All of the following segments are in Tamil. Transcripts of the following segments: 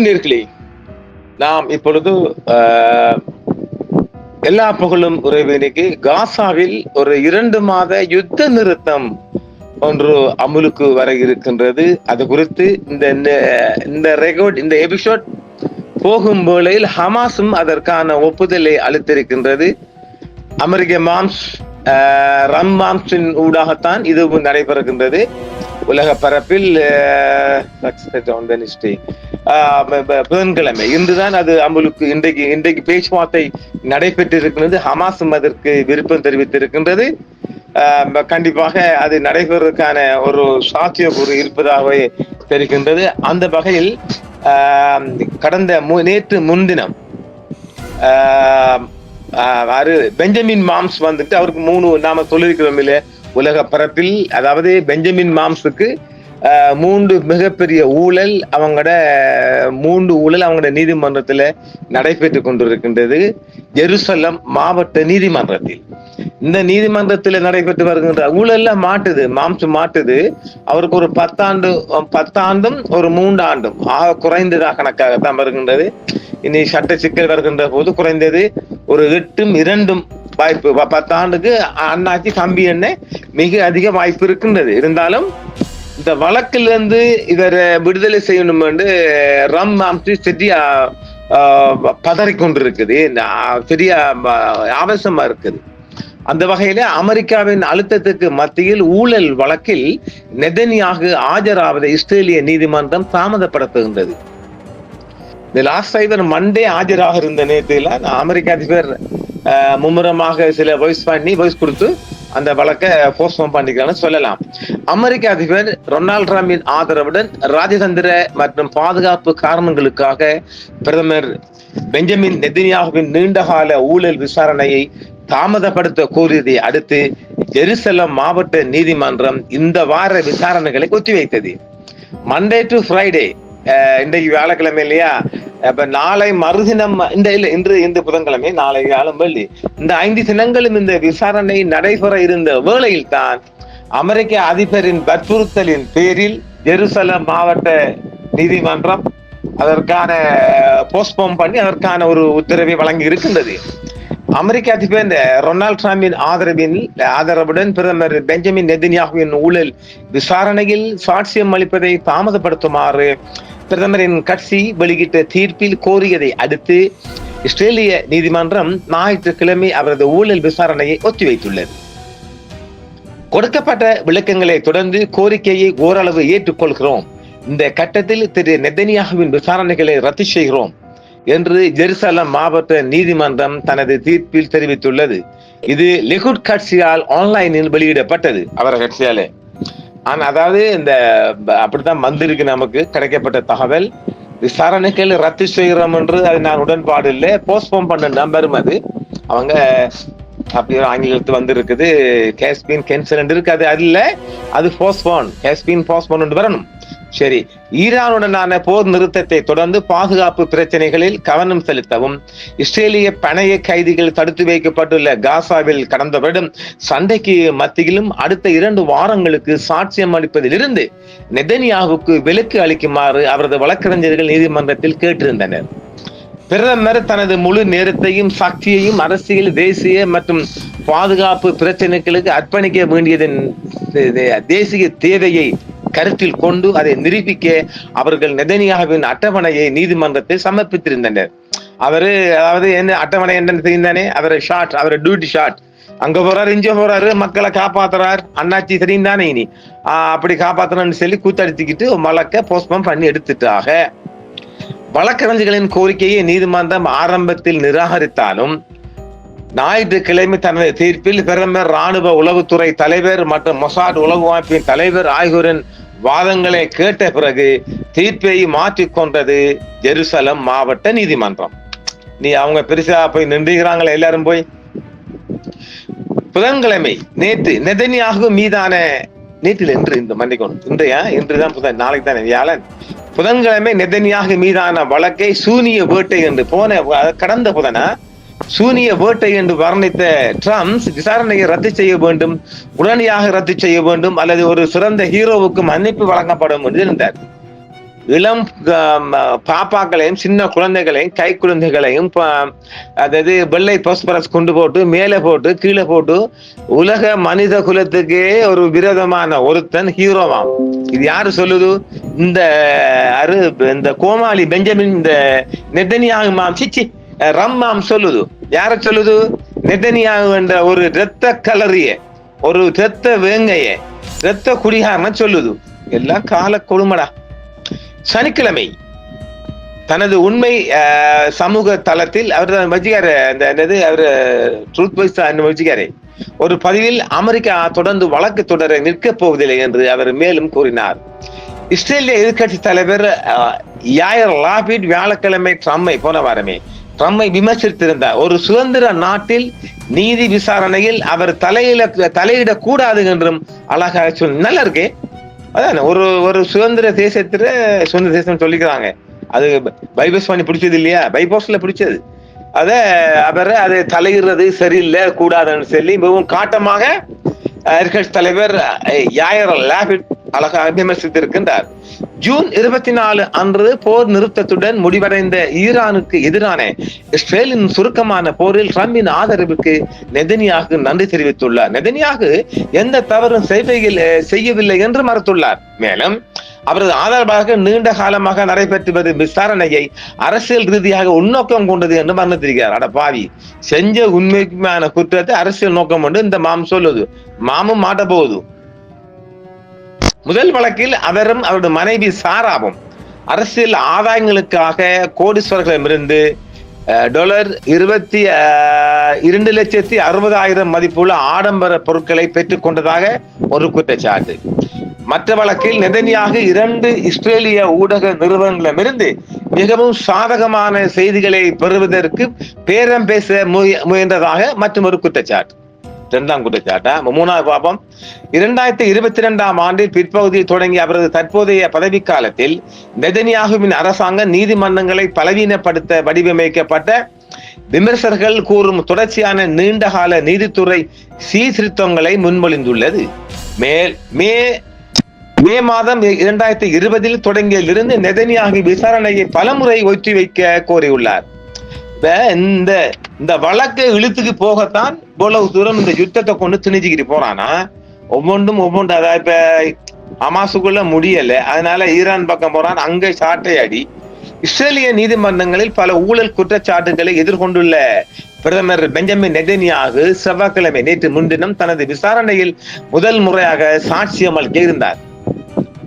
நேர்களே நாம் இப்பொழுது எல்லா புகழும் உறவினைக்கு காசாவில் ஒரு இரண்டு மாத யுத்த நிறுத்தம் ஒன்று அமுலுக்கு வர இருக்கின்றது. அது குறித்து இந்த இந்த- ரெக்கார்ட் இந்த எபிசோட் போகும் வேளையில் ஹமாஸும் அதற்கான ஒப்புதலை அளித்திருக்கின்றது. அமெரிக்க மாம்ஸ் ஆஹ், ரம் மாம்ஸின் ஊடாகத்தான் இதுவும் நடைபெறுகின்றது. உலக பரப்பில் புதன்கிழமை. இன்றுதான் அது அமுலுக்கு இன்றைக்கு இன்றைக்கு பேச்சுவார்த்தை நடைபெற்றிருக்கின்றது. ஹமாஸும் அதற்கு விருப்பம் தெரிவித்திருக்கின்றது. கண்டிப்பாக அது நடைபெறுவதற்கான ஒரு சாத்தியக்கூறு இருப்பதாகவே தெரிகின்றது. அந்த வகையில் கடந்த மு- நேற்று முன்தினம் அது பெஞ்சமின் மாம்ஸ் வந்துட்டு அவருக்கு மூணு நாம சொல்லியிருக்கிறோம் இல்ல உலக பரப்பில். அதாவது பெஞ்சமின் மாம்ஸுக்கு மூன்று மிகப்பெரிய ஊழல் அவங்களோட மூன்று ஊழல் அவங்களோட நீதிமன்றத்தில் நடைபெற்று கொண்டிருக்கின்றது. எருசலம் மாவட்ட நீதிமன்றத்தில். இந்த நீதிமன்றத்தில் நடைபெற்று வருகின்ற ஊழல்ல மாட்டுது மாம்சம் மாட்டுது. அவருக்கு ஒரு பத்தாண்டு பத்தாண்டும் ஒரு மூன்று ஆண்டும் ஆக குறைந்ததாக கணக்காகத்தான் வருகின்றது. இனி சட்ட சிக்கல் வருகின்ற போது குறைந்தது ஒரு எட்டும் இரண்டும் வாய்ப்பு. பத்தாண்டுக்கு அண்ணாச்சி கம்பி என்ன மிக அதிக வாய்ப்பு இருக்கின்றது. இருந்தாலும் இந்த வழக்கிலிருந்து இவரை விடுதலை செய்யணும் என்று ரம் மாம்சி சரியா பதறி கொண்டிருக்குது சரியா ஆவேசமா இருக்குது. அந்த வகையில அமெரிக்காவின் அழுத்தத்துக்கு மத்தியில் ஊழல் வழக்கில் நெதனியாக ஆஜராவதை இஸ்ரேலிய நீதிமன்றம் தாமதப்படுத்துகின்றது. இந்த லாஸ்ட் இவர் மண்டே ஆஜராக இருந்த நேரத்தில் அமெரிக்க அதிபர் மும்முரமாக சில வாய்ஸ் பண்ணி வாய்ஸ் கொடுத்து அந்த வழக்கை போஸ்ட்போன் பண்ணிக்கிறான்னு சொல்லலாம். அமெரிக்க அதிபர் ரொனால்ட் ட்ரம்பின் ஆதரவுடன் ராஜதந்திர மற்றும் பாதுகாப்பு காரணங்களுக்காக பிரதமர் பெஞ்சமின் நெதன்யாகுவின் நீண்டகால ஊழல் விசாரணையை தாமதப்படுத்த கோரியதை அடுத்து ஜெருசலம் மாவட்ட நீதிமன்றம் இந்த வார விசாரணைகளை ஒத்திவைத்தது. மண்டே டு ஃப்ரைடே இன்றைக்கு வியாழக்கிழமை இல்லையா? அப்ப நாளை மறுதினம் இந்த இல்ல இன்று இந்த புதன்கிழமை நாளை வியாழம் வெள்ளி இந்த ஐந்து தினங்களும் இந்த விசாரணை நடைபெற இருந்த வேளையில் தான் அமெரிக்க அதிபரின் வற்புறுத்தலின் பேரில் ஜெருசலம் மாவட்ட நீதிமன்றம் அதற்கான போஸ்ட்போன் பண்ணி அதற்கான ஒரு உத்தரவை வழங்கி இருக்கின்றது அமெரிக்க அதிபர் இந்த ரொனால்ட் ட்ரம்பின் ஆதரவின் ஆதரவுடன் பிரதமர் பெஞ்சமின் நெதின்யாகுவின் ஊழல் விசாரணையில் சாட்சியம் அளிப்பதை தாமதப்படுத்துமாறு பிரதமரின் கட்சி வெளியிட்ட தீர்ப்பில் கோரியதை அடுத்து இஸ்ரேலிய நீதிமன்றம் ஞாயிற்றுக்கிழமை அவரது ஊழல் விசாரணையை ஒத்திவைத்துள்ளது. கொடுக்கப்பட்ட விளக்கங்களை தொடர்ந்து கோரிக்கையை ஓரளவு ஏற்றுக்கொள்கிறோம். இந்த கட்டத்தில் திரு நெதனியாகுவின் விசாரணைகளை ரத்து செய்கிறோம். என்று ஜெருசலம் மாவட்ட நீதிமன்றம் தனது தீர்ப்பில் தெரிவித்துள்ளது. இது லிகுட் கட்சியால் ஆன்லைனில் வெளியிடப்பட்டது. அவர் கட்சியாலே. ஆனா அதாவது இந்த அப்படித்தான் வந்திருக்கு நமக்கு கிடைக்கப்பட்ட தகவல். விசாரணைகள் ரத்து செய்கிறோம் என்று அது நான் உடன்பாடு இல்லை. போஸ்ட்போன் பண்ண நம்பரும் அது. அவங்க அப்படி ஆங்கிலத்து வந்திருக்குது. கேஸ்பின் கேன்சல் இருக்கு. அது அது இல்ல. அது போஸ்ட்போன் கேஸ்பின் போஸ்ட்போன் வரணும். சரி ஈரானுடனான போர் நிறுத்தத்தை தொடர்ந்து பாதுகாப்பு பிரச்சனைகளில் கவனம் செலுத்தவும். இஸ்ரேலிய பணைய கைதிகள் தடுத்து வைக்கப்பட்டுள்ள காசாவில் கடந்த வருடம் சண்டைக்கு மத்தியிலும் அடுத்த இரண்டு வாரங்களுக்கு சாட்சியம் அளிப்பதிலிருந்து நெதன்யாகுக்கு விலக்கு அளிக்குமாறு அவரது வழக்கறிஞர்கள் நீதிமன்றத்தில் கேட்டிருந்தனர். பிரதமர் தனது முழு நேரத்தையும் சக்தியையும் அரசியல் தேசிய மற்றும் பாதுகாப்பு பிரச்சனைகளுக்கு அர்ப்பணிக்க வேண்டியதன் தேசிய தேவையை கருத்தில் கொண்டு அதை நிரூபிக்க அவர்கள் நெதனியாவின் அட்டவணையை நீதிமன்றத்தில் சமர்ப்பித்திருந்தனர். அவரு அதாவது என்ன அட்டவணை என்னன்னு தெரிந்தானே அவரை ஷார்ட் அவரை டியூட்டி ஷார்ட் அங்க போறாரு இங்க போறாரு மக்களை காப்பாத்துறார். அண்ணாச்சி சரிந்தானே இனி? அப்படி காப்பாத்தணும்னு சொல்லி கூத்தடிச்சுக்கிட்டு வழக்க போஸ்ட்போன் பண்ணி எடுத்துட்டாக. வழக்கறிஞர்களின் கோரிக்கையை நீதிமன்றம் ஆரம்பத்தில் நிராகரித்தாலும் ஞாயிற்றுக்கிழமை தனது தீர்ப்பில் பிரதமர் ராணுவ உளவுத்துறை தலைவர் மற்றும் மொசாட் உளவு அமைப்பின் தலைவர் ஆகியோரின் வாதங்களை கேட்ட பிறகு தீர்ப்பை மாற்றிக்கொண்டது ஜெருசலம் மாவட்ட நீதிமன்றம். நீ அவங்க பெருசா போய் நின்றுகிறாங்களே எல்லாரும் போய். புதன்கிழமை நேற்று நெதனியாக மீதான நேற்றில் இன்று இந்த மன்னிக்கணும். இன்றையா? இன்றுதான் புதன் நாளைக்கு தான் வியாழன். புதன்கிழமை நெதனியாக மீதான வழக்கை சூனிய வேட்டை என்று போன கடந்த புதனா? சூனிய வேட்டை என்று வர்ணித்த ட்ரம்ப்ஸ் விசாரணையை ரத்து செய்ய வேண்டும் உடனடியாக ரத்து செய்ய வேண்டும் அல்லது ஒரு சிறந்த ஹீரோவுக்கு மன்னிப்பு வழங்கப்படும் என்று இருந்தார். இளம் பாப்பாக்களையும் சின்ன குழந்தைகளையும் கை குழந்தைகளையும் அதாவது வெள்ளை பாஸ்பரஸ் கொண்டு போட்டு மேலே போட்டு கீழே போட்டு உலக மனித குலத்துக்கே ஒரு விரோதமான ஒருத்தன் ஹீரோவாம். இது யாரு சொல்லுது? இந்த அரு இந்த கோமாளி பெஞ்சமின் இந்த நெத்தனியாக மாம் சிச்சி ரம்மாம் சொல்லுது. யார சொல்லுது? நெத்தனியாக என்ற ஒரு இரத்த கலரிய ஒரு இரத்த வேங்கைய இரத்த குடிகாரன சொல்லுது. எல்லாம் கால கொடுமடா. சனிக்கிழமை தனது உண்மை சமூக தளத்தில் அவர் தான் அந்த என்னது அவர் ட்ரூத் வைஸ் வச்சிக்காரு ஒரு பதிவில் அமெரிக்கா தொடர்ந்து வழக்கு தொடர நிற்கப் போவதில்லை என்று அவர் மேலும் கூறினார். இஸ்ரேலிய எதிர்க்கட்சி தலைவர் யாயர் லாபிட் வியாழக்கிழமை ட்ரம்மை போன வாரமே ட்ரம்மை விமர்சித்திருந்தார் ஒரு சுதந்திர நாட்டில் நீதி விசாரணையில் அவர் தலையில தலையிடக் கூடாது என்றும் அழகாக சொன்ன நல்லா அதான் ஒரு ஒரு சுதந்திர தேசத்துல சுதந்திர தேசம் சொல்லிக்கிறாங்க. அது பைபஸ் பண்ணி பிடிச்சது இல்லையா? பைபாஸ்ல பிடிச்சது. அத அவரை அது தலையிடுறது சரியில்லை கூடாதுன்னு சொல்லி மிகவும் காட்டமாக அஹ், தலைவர் யாயர் லாபிட் அழகாக விமர்சித்திருக்கின்றார். ஜூன் இருபத்தி நாலு அன்று போர் நிறுத்தத்துடன் முடிவடைந்த ஈரானுக்கு எதிரான இஸ்ரேலின் சுருக்கமான போரில் ட்ரம்பின் ஆதரவுக்கு நெதனியாக நன்றி தெரிவித்துள்ளார். நெதனியாக எந்த தவறும் செய்வையில் செய்யவில்லை என்று மறுத்துள்ளார். மேலும் அவரது ஆதரவாக நீண்ட காலமாக நடைபெற்று வரும் விசாரணையை அரசியல் ரீதியாக உள்நோக்கம் கொண்டது என்று மறந்துத்திருக்கிறார் அட பாவி செஞ்ச உண்மைக்குமான குற்றத்தை அரசியல் நோக்கம் கொண்டு இந்த மாம் சொல்லுது. மாமும் மாட்ட போகுது. முதல் வழக்கில் அவரும் அவருடைய மனைவி சாராவும் அரசியல் ஆதாயங்களுக்காக கோடீஸ்வரர்களிடமிருந்து டொலர் டாலர் இருபத்தி இரண்டு லட்சத்தி அறுபதாயிரம் மதிப்புள்ள ஆடம்பர பொருட்களை பெற்றுக்கொண்டதாக ஒரு குற்றச்சாட்டு. மற்ற வழக்கில் நெதனியாக இரண்டு இஸ்ரேலிய ஊடக நிறுவனங்களிடமிருந்து மிகவும் சாதகமான செய்திகளை பெறுவதற்கு பேரம் பேச முய- முயன்றதாக மற்றும் ஒரு குற்றச்சாட்டு. இரண்டாம் குற்றச்சாட்டா? மூணாவது பாபம் இரண்டாயிரத்தி இருபத்தி இரண்டாம் ஆண்டில் பிற்பகுதியில் தொடங்கிய அவரது தற்போதைய பதவிக்காலத்தில் நெதனியாகுவின் அரசாங்கம் நீதிமன்றங்களை பலவீனப்படுத்த வடிவமைக்கப்பட்ட விமர்சகர்கள் கூறும் தொடர்ச்சியான நீண்டகால நீதித்துறை சீர்திருத்தங்களை முன்மொழிந்துள்ளது. மேல் மே மே மாதம் இரண்டாயிரத்தி இருபதில் தொடங்கியிலிருந்து நெதனியாகி விசாரணையை பலமுறை ஒத்திவைக்க கோரியுள்ளார். இப்ப இந்த இந்த வழக்கை இழுத்துக்கு போகத்தான் இவ்வளவு தூரம் இந்த யுத்தத்தை கொண்டு திணிச்சுக்கிட்டு போறானா ஒவ்வொன்றும் ஒவ்வொன்று அதாவது இப்ப அமாசுக்குள்ள முடியல அதனால ஈரான் பக்கம் போறான் அங்கே சாட்டை அடி இஸ்ரேலிய நீதிமன்றங்களில் பல ஊழல் குற்றச்சாட்டுகளை எதிர்கொண்டுள்ள பிரதமர் பெஞ்சமின் நெதன்யாகு செவ்வாய்க்கிழமை நேற்று முன்தினம் தனது விசாரணையில் முதல் முறையாக சாட்சியம் அளிக்க இருந்தார்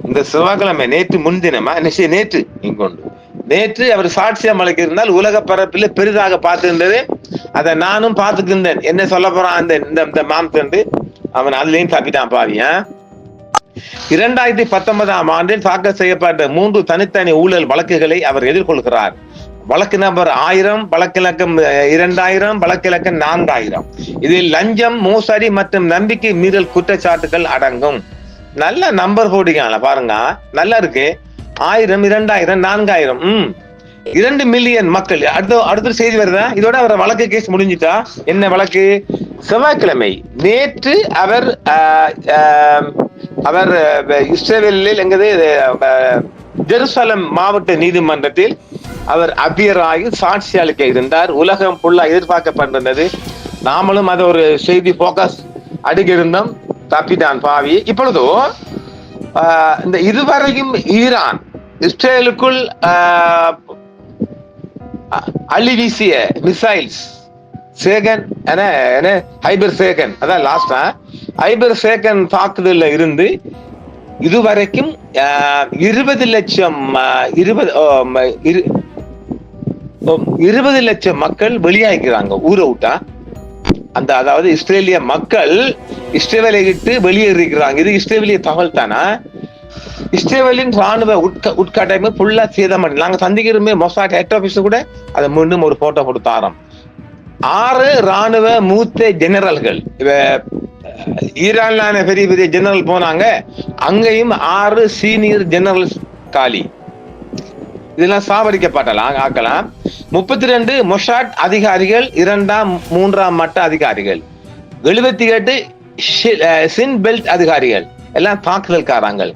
இந்த செவ்வாய்க்கிழமை நேற்று முன்தினமா? நேற்று இங்கொண்டு. நேற்று அவர் சாட்சியம் அளிக்க இருந்தால் உலக பரப்பில் பெரிதாக பார்த்திருந்தது. அதை நானும் பார்த்துக்கிருந்தேன் என்ன சொல்ல போறான் அந்த இந்த இந்த மாம்சண்டு அவன் அதுலேயும் தப்பிட்டான் பாவியன் இரண்டாயிரத்தி பத்தொன்பதாம் ஆண்டில் தாக்கல் செய்யப்பட்ட மூன்று தனித்தனி ஊழல் வழக்குகளை அவர் எதிர்கொள்கிறார். வழக்கு நம்பர் ஆயிரம் வழக்கிலக்கம் அஹ், இரண்டாயிரம் வழக்கிலக்கம் நான்காயிரம். இதில் லஞ்சம் மோசடி மற்றும் நம்பிக்கை மீறல் குற்றச்சாட்டுகள் அடங்கும். நல்ல நம்பர் போடுங்க பாருங்க நல்லா இருக்கு. ஆயிரம் இரண்டாயிரம் நான்காயிரம். ம். இரண்டு மில்லியன் மக்கள். அடுத்த அடுத்த செய்தி வருதா? இதோட அவர் வழக்கு கேஸ் முடிஞ்சிட்டா? என்ன வழக்கு? செவ்வாய்க்கிழமை நேற்று அவர் அவர் இஸ்ரேலில் எங்கது? ஜெருசலம் மாவட்ட நீதிமன்றத்தில் அவர் அபியர் ஆகி சாட்சி அளிக்க இருந்தார். உலகம் ஃபுல்லா எதிர்பார்க்கப்பட்டிருந்தது. நாமளும் அதை ஒரு செய்தி போக்கஸ் அடிக்க தப்பிதான் தப்பிட்டான் பாவி. இப்பொழுதும் இந்த இதுவரையும் ஈரான் இஸ்ரேலுக்குள் அள்ளி வீசிய மிசைல்ஸ் சேகன் என ஹைபர் சேகன் அதான் லாஸ்டா ஹைபர் சேகன் தாக்குதலில் இருந்து இதுவரைக்கும் இருபது லட்சம் இருபது இருபது லட்சம் மக்கள் வெளியாகிறாங்க ஊரை விட்டா. அந்த அதாவது இஸ்ரேலிய மக்கள் இஸ்ரேலை விட்டு வெளியேறிக்கிறாங்க இது இஸ்ரேலிய தகவல் தானா? இஸ்ரேலின் ராணுவ உட்க உட்கட்டமைப்பு ஃபுல்லா சேதம் நாங்க சந்திக்கிறோமே மொசாட் ஹெட் ஆபீஸ் கூட அதை மீண்டும் ஒரு போட்டோ கொடுத்தாராம் ஆறு ராணுவ மூத்த ஜெனரல்கள் இவ ஈரான்லான பெரிய பெரிய ஜெனரல் போனாங்க. அங்கேயும் ஆறு சீனியர் ஜெனரல்ஸ் காலி. இதெல்லாம் சாவடிக்கப்படலாம் ஆக்கலாம். முப்பத்தி ரெண்டு மொஷாட் அதிகாரிகள் இரண்டாம் மூன்றாம் மட்ட அதிகாரிகள். எழுபத்தி எட்டு சின் பெல்ட் அதிகாரிகள். எல்லாம் தாக்குதல்காரங்கள்.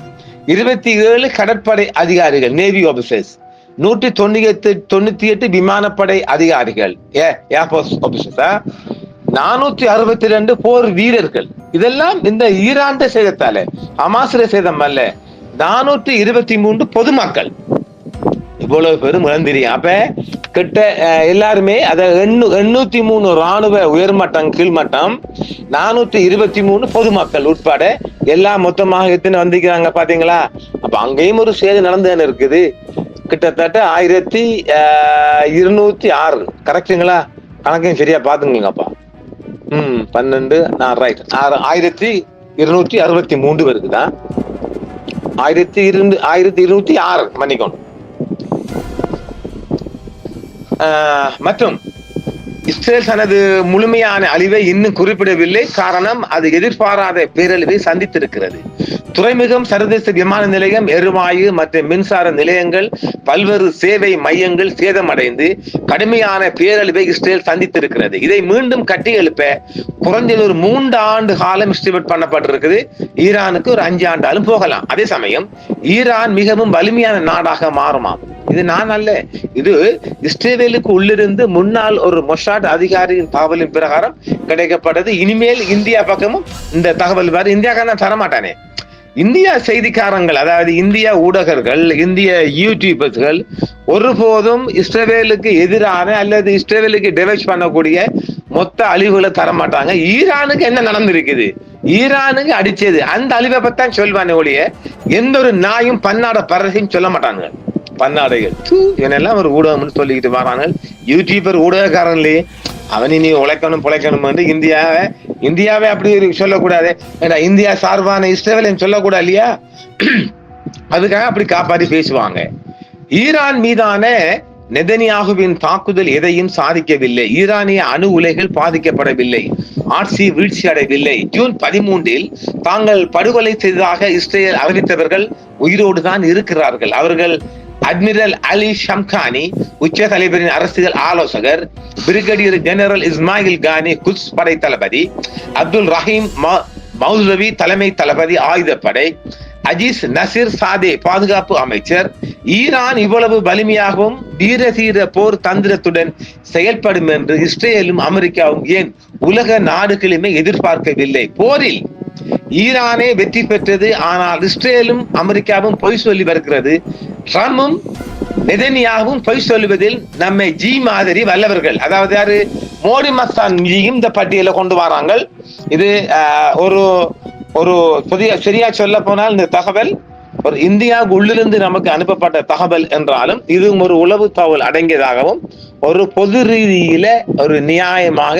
இருபத்தி ஏழு கடற்படை அதிகாரிகள் நேவி ஆபீசர்ஸ் நூற்றி தொண்ணூத்தி எட்டு தொண்ணூத்தி எட்டு விமானப்படை அதிகாரிகள். ஏ ஏர்போர்ஸ் ஆபீசர்ஸா நானூத்தி அறுபத்தி ரெண்டு போர் வீரர்கள். இதெல்லாம் இந்த ஈராண்ட சேதத்தால ஹமாஸ்ல சேதம் அல்ல. நானூற்றி இருபத்தி மூன்று பொதுமக்கள். இவ்வளவு பேரும் இழந்திரியும் அப்ப கிட்ட எல்லாருமே அத எண்ணு எண்ணூத்தி மூணு ராணுவ உயர்மட்டம் கீழ்மட்டம் நானூத்தி இருபத்தி மூணு பொதுமக்கள் உட்பட எல்லாம் மொத்தமாக எத்தனை வந்திருக்கிறாங்க பாத்தீங்களா? அப்ப அங்கேயும் ஒரு சேதம் நடந்து இருக்குது. கிட்டத்தட்ட ஆயிரத்தி இருநூத்தி ஆறு கரெக்டுங்களா கணக்கையும் சரியா பாத்துங்களப்பா ம் பன்னெண்டு நான் ரைட் ஆயிரத்தி இருநூற்றி அறுபத்தி மூன்று வருதுதான். ஆயிரத்தி இருந்து ஆயிரத்தி இருநூத்தி ஆறு மன்னிக்கணும். மற்றும் இஸ்ரேல் தனது முழுமையான அழிவை இன்னும் குறிப்பிடவில்லை. காரணம் அது எதிர்பாராத பேரழிவை சந்தித்திருக்கிறது. துறைமுகம் சர்வதேச விமான நிலையம் எரிவாயு மற்றும் மின்சார நிலையங்கள் பல்வேறு சேவை மையங்கள் சேதமடைந்து கடுமையான பேரழிவை இஸ்ரேல் சந்தித்திருக்கிறது. இதை மீண்டும் கட்டி எழுப்ப குறைஞ்சது ஒரு மூன்று ஆண்டு காலம் எஸ்டிமேட் பண்ணப்பட்டிருக்குது. ஈரானுக்கு ஒரு அஞ்சு ஆண்டாலும் போகலாம். அதே சமயம் ஈரான் மிகவும் வலிமையான நாடாக மாறுமாம். இது நான் அல்ல. இது இஸ்ரேலுக்கு உள்ளிருந்து முன்னாள் ஒரு மொஷாட் அதிகாரியின் தகவலின் பிரகாரம் கிடைக்கப்பட்டது. இனிமேல் இந்தியா பக்கமும் இந்த தகவல் வேறு இந்தியாக்காரன் தரமாட்டானே. இந்தியா செய்திக்காரங்கள் அதாவது இந்திய ஊடகர்கள் இந்திய யூடியூபர்ஸ்கள் ஒருபோதும் இஸ்ரேலுக்கு எதிரான அல்லது இஸ்ரேலுக்கு டிவைஸ் பண்ணக்கூடிய மொத்த அழிவுகளை தர மாட்டாங்க ஈரானுக்கு என்ன நடந்திருக்குது? ஈரானுக்கு அடிச்சது. அந்த அழிவை பத்தான் சொல்வானே ஒழிய எந்த ஒரு நாயும் பன்னாட பறவையும் சொல்ல மாட்டாங்க பன்னாடைகள் இவனெல்லாம் ஒரு ஊடகம்னு சொல்லிக்கிட்டு வராங்க. யூடியூபர் ஊடகக்காரன்லயே அவன் இனி உழைக்கணும் பிழைக்கணும் என்று இந்தியாவை இந்தியாவை அப்படி சொல்லக்கூடாது. ஏன்னா இந்தியா சார்பான இஸ்ரேல் சொல்லக்கூடாது இல்லையா? அதுக்காக அப்படி காப்பாற்றி பேசுவாங்க. ஈரான் மீதான நெதனியாகுவின் தாக்குதல் எதையும் சாதிக்கவில்லை. ஈரானிய அணு உலைகள் பாதிக்கப்படவில்லை. ஆட்சி வீழ்ச்சி அடையவில்லை. ஜூன் பதிமூன்றில் தாங்கள் படுகொலை செய்ததாக இஸ்ரேல் அறிவித்தவர்கள் உயிரோடு தான் இருக்கிறார்கள். அவர்கள் அட்மிரல் அலி ஷம்கானி உச்ச தலைவரின் அரசியல் ஆலோசகர் brigadier general Ismail Qaani Quds படை தளபதி அப்துல் ரஹீம் ம- மௌலவி தலைமை தளபதி ஆயுதப்படை அஜீஸ் நசீர் சாதே பாதுகாப்பு அமைச்சர் ஈரான் இவ்வளவு வலிமையாகவும் தீர தீர போர் தந்திரத்துடன் செயல்படும் என்று இஸ்ரேலும் அமெரிக்காவும் ஏன் உலக நாடுகளுமே எதிர்பார்க்கவில்லை போரில் ஈரானே வெற்றி பெற்றது ஆனால் இஸ்ரேலும் அமெரிக்காவும் பொய் சொல்லி வருகிறது. ட்ரம்பும் நெதனியாகவும் பொய் சொல்லுவதில் நம்மை ஜி மாதிரி வல்லவர்கள். அதாவது யாரு? மோடி மஸ்தான் ஜியும் இந்த பட்டியலை கொண்டு வராங்க இது ஒரு ஒரு புதிய சரியா சொல்ல போனால் இந்த தகவல் ஒரு இந்தியாவுக்கு உள்ளிருந்து நமக்கு அனுப்பப்பட்ட தகவல் என்றாலும் இதுவும் ஒரு உளவு தகவல் அடங்கியதாகவும் ஒரு பொது ரீதியில ஒரு நியாயமாக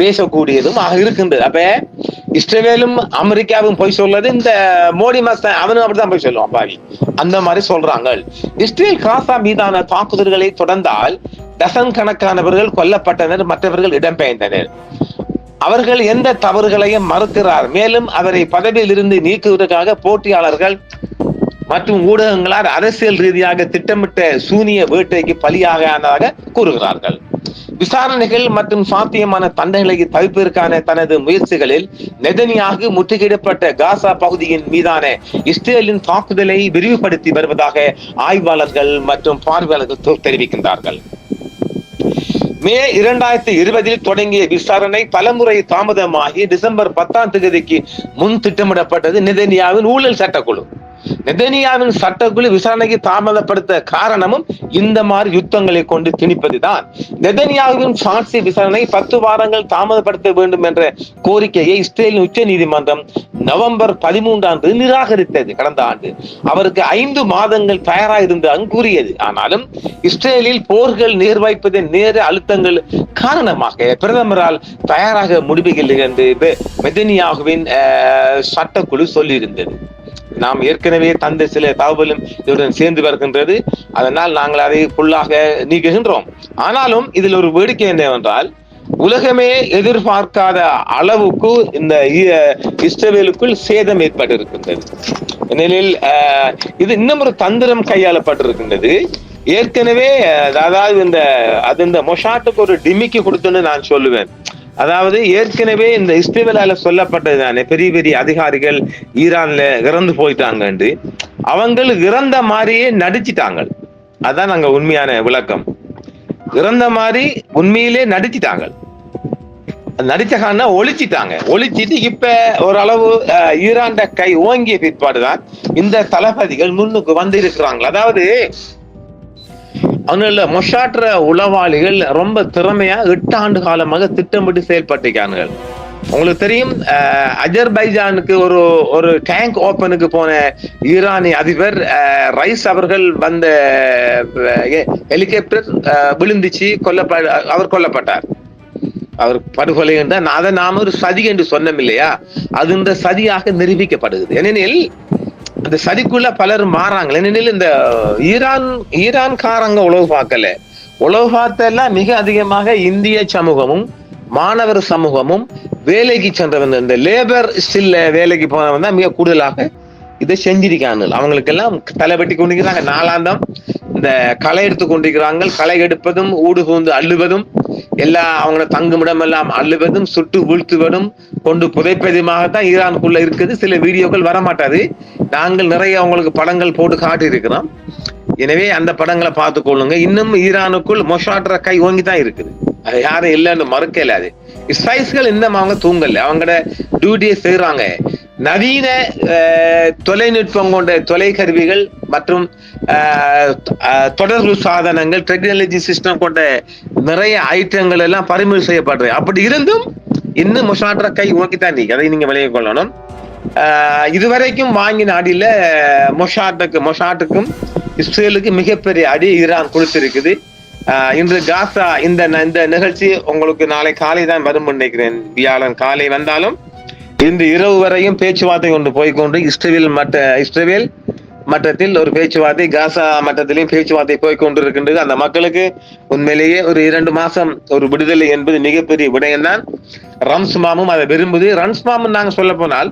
பேசக்கூடியதும் ஆக இருக்கின்றது. அப்ப இஸ்ரேலும் அமெரிக்காவும் போய் சொல்றது இந்த மோடி மாஸ்டர் அவனும் அப்படிதான் போய் சொல்லுவான் பாவி. அந்த மாதிரி சொல்றாங்க. இஸ்ரேல் காசா மீதான தாக்குதல்களை தொடர்ந்தால் டசன் கணக்கானவர்கள் கொல்லப்பட்டனர் மற்றவர்கள் இடம்பெயர்ந்தனர். அவர்கள் எந்த தவறுகளையும் மறுக்கிறார். மேலும் அவரை பதவியில் இருந்து நீக்குவதற்காக போட்டியாளர்கள் மற்றும் ஊடகங்களால் அரசியல் ரீதியாக திட்டமிட்ட சூனிய வேட்டைக்கு பலியாக ஆனதாக கூறுகிறார்கள். விசாரணைகள் மற்றும் சாத்தியமான தண்டனைகளை தவிர்ப்பதற்கான தனது முயற்சிகளில் நெதனியாக முற்றுகையிடப்பட்ட காசா பகுதியின் மீதான இஸ்ரேலின் தாக்குதலை விரிவுபடுத்தி வருவதாக ஆய்வாளர்கள் மற்றும் பார்வையாளர்கள் தெரிவிக்கின்றார்கள். மே இரண்டாயிரத்தி இருபதில் தொடங்கிய விசாரணை பலமுறை தாமதமாகி டிசம்பர் பத்தாம் தேதிக்கு முன் திட்டமிடப்பட்டது நெதனியாவின் ஊழல் சட்டக்குழு. நெதனியாவின் சட்டக்குழு விசாரணைக்கு தாமதப்படுத்த காரணமும் இந்த மாதிரி யுத்தங்களை கொண்டு திணிப்பதுதான். நெதனியாவின் சாட்சி விசாரணை பத்து வாரங்கள் தாமதப்படுத்த வேண்டும் என்ற கோரிக்கையை இஸ்ரேலின் உச்ச நீதிமன்றம் நவம்பர் பதிமூன்றாம் தேதி நிராகரித்தது கடந்த ஆண்டு. அவருக்கு ஐந்து மாதங்கள் தயாராக தயாராயிருந்ததாக கூறியது. ஆனாலும் இஸ்ரேலில் போர்கள் நிர்வகிப்பதன் நேர அழுத்தங்கள் காரணமாக பிரதமரால் தயாராக முடிவுகள் என்று பெ- மெதனியாகுவின் அஹ், சட்டக்குழு சொல்லியிருந்தது. நாம் ஏற்கனவே தந்த சில தகவலும் இதுடன் சேர்ந்து வருகின்றது. அதனால் நாங்கள் அதை ஃபுல்லாக நீக்குகின்றோம். ஆனாலும் இதில் ஒரு வேடிக்கை என்னவென்றால் உலகமே எதிர்பார்க்காத அளவுக்கு இந்த இ- இஸ்ரவேலுக்குள் சேதம் ஏற்பட்டிருக்கின்றது. நிலையில் இது இன்னும் ஒரு தந்திரம் கையாளப்பட்டிருக்கின்றது. ஏற்கனவே அதாவது இந்த அது இந்த மொஷாட்டுக்கு ஒரு டிமிக்கி கொடுத்துன்னு நான் சொல்லுவேன். அதாவது ஏற்கனவே இந்த இஸ்பிவலால சொல்லப்பட்டது தானே பெரிய பெரிய அதிகாரிகள் ஈரான்ல இறந்து போயிட்டாங்கன்னு அவங்க இறந்த மாதிரியே நடிச்சிட்டாங்க அதான் நாங்க உண்மையான விளக்கம். இறந்த மாதிரி உண்மையிலே நடிச்சிட்டாங்க நடிச்ச ஒழிச்சிட்டாங்க. ஒழிச்சிட்டு இப்ப ஓரளவு அஹ், கை ஓங்கிய பிற்பாடுதான் இந்த தளபதிகள் முன்னுக்கு வந்து இருக்கிறாங்க அதாவது அதனால மொஷாற்ற உளவாளிகள் ரொம்ப திறமையா எட்டு ஆண்டு காலமாக திட்டமிட்டு செயல்பட்டிருக்காங்க உங்களுக்கு தெரியும் அஜர்பைஜானுக்கு ஒரு ஒரு டேங்க் ஓப்பனுக்கு போன ஈரானிய அதிபர் அஹ், ரைஸ் அவர்கள் வந்த ஹெலிகாப்டர் விழுந்துச்சு கொல்லப்ப அவர் கொல்லப்பட்டார். அவர் படுகொலை என்றால் அதை நாம ஒரு சதி என்று சொன்னோம் இல்லையா? அது இந்த சதியாக நிரூபிக்கப்படுகிறது. ஏனெனில் அந்த சதிக்குள்ள பலர் மாறாங்க ஏனெனில் இந்த ஈரான் ஈரான்காரங்க உழவு பார்க்கல. உழவு பார்த்தெல்லாம் மிக அதிகமாக இந்திய சமூகமும் மாணவர் சமூகமும் வேலைக்கு சென்றவன் இந்த லேபர் ஸ்டில்ல வேலைக்கு போனவன் தான் மிக கூடுதலாக இதை செஞ்சிருக்காங்க அவங்களுக்கெல்லாம் எல்லாம் வெட்டி கொண்டிருக்கிறாங்க. நாலாந்தம் இந்த களை எடுத்து கொண்டிருக்கிறாங்க. களை எடுப்பதும் ஊடு அள்ளுவதும் எல்லா அவங்கள தங்குமிடம் எல்லாம் அள்ளுவதும் சுட்டு வீழ்த்துவதும் கொண்டு புதைப்பதுமாகத்தான் ஈரானுக்குள்ள இருக்குது. சில வீடியோக்கள் வர மாட்டாது நாங்கள் நிறைய அவங்களுக்கு படங்கள் போட்டு காட்டி இருக்கிறோம் எனவே அந்த படங்களை பார்த்து கொள்ளுங்க. இன்னும் ஈரானுக்குள் மொஷாட்ற கை ஓங்கி தான் இருக்குது. அது யாரும் இல்லைன்னு மறுக்க இல்லாது. இஸ்ரேல்ஸ்கள் இன்னும் அவங்க தூங்கல. அவங்களோட டியூட்டியை செய்றாங்க. நவீன தொலைநுட்பம் கொண்ட தொலைக்கருவிகள் மற்றும் தொடர்பு சாதனங்கள் டெக்னாலஜி சிஸ்டம் கொண்ட நிறைய ஐட்டங்கள் எல்லாம் பறிமுதல் செய்யப்படுறது அப்படி இருந்தும் இன்னும் மொஷாட்ற கை ஓக்கித்தான் நீங்க அதை நீங்க விளைய கொள்ளணும். இதுவரைக்கும் வாங்கின அடியில மொஷாட்டுக்கு மொஷாட்டுக்கும் இஸ்ரேலுக்கு மிகப்பெரிய அடி ஈரான் கொடுத்திருக்குது. இன்று காசா இந்த ந- இந்த நிகழ்ச்சி உங்களுக்கு நாளை காலை தான் வரும் நினைக்கிறேன். வியாழன் காலை வந்தாலும் இன்று இரவு வரையும் பேச்சுவார்த்தை கொண்டு போய்க்கொண்டு இஸ்ரேல் மற்ற இஸ்ரேல் மட்டத்தில் ஒரு பேச்சுவார்த்தை காசா மட்டத்திலையும் பேச்சுவார்த்தை போய் கொண்டிருக்கின்றது அந்த மக்களுக்கு உண்மையிலேயே ஒரு இரண்டு மாசம் ஒரு விடுதலை என்பது மிகப்பெரிய விடயம்தான். ரம்ஸ் மாமும் அதை விரும்புது. ரம்ஸ் மாமும் நாங்க சொல்ல போனால்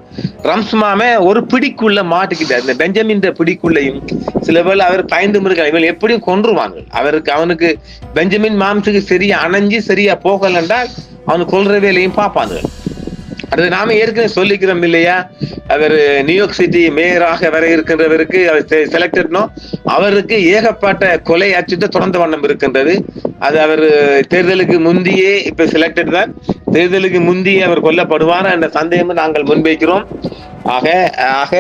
ரம்ஸ் மாமே ஒரு பிடிக்குள்ள மாட்டிக்கிட்டார். இந்த பெஞ்சமின் பிடிக்குள்ளையும் சில பேர் அவர் பயந்து இருக்காங்க இவள் எப்படியும் கொன்றுவாங்க அவருக்கு அவனுக்கு பெஞ்சமின் மாம்சுக்கு சரியா அணைஞ்சு சரியா போகலன்றால் அவனுக்கு வேலையும் பார்ப்பாங்க அது நாம ஏற்கனவே சொல்லிக்கிறோம் இல்லையா? அவர் நியூயார்க் சிட்டி மேயராக வர இருக்கின்றவருக்கு அவர் செலக்டட்னோ அவருக்கு ஏகப்பட்ட கொலை அச்சுட்டு தொடர்ந்த வண்ணம் இருக்கின்றது. அது அவர் தேர்தலுக்கு முந்தியே இப்ப செலக்டட் தான். தேர்தலுக்கு முந்தியே அவர் கொல்லப்படுவார் என்ற சந்தேகம் நாங்கள் முன்வைக்கிறோம். ஆக ஆக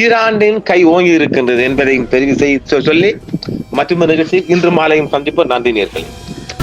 ஈரானின் கை ஓங்கி இருக்கின்றது என்பதையும் தெரிவு செய்ய சொல்லி மற்றும் நிகழ்ச்சி இன்று மாலையும் சந்திப்போம். நன்றி நேர்களை.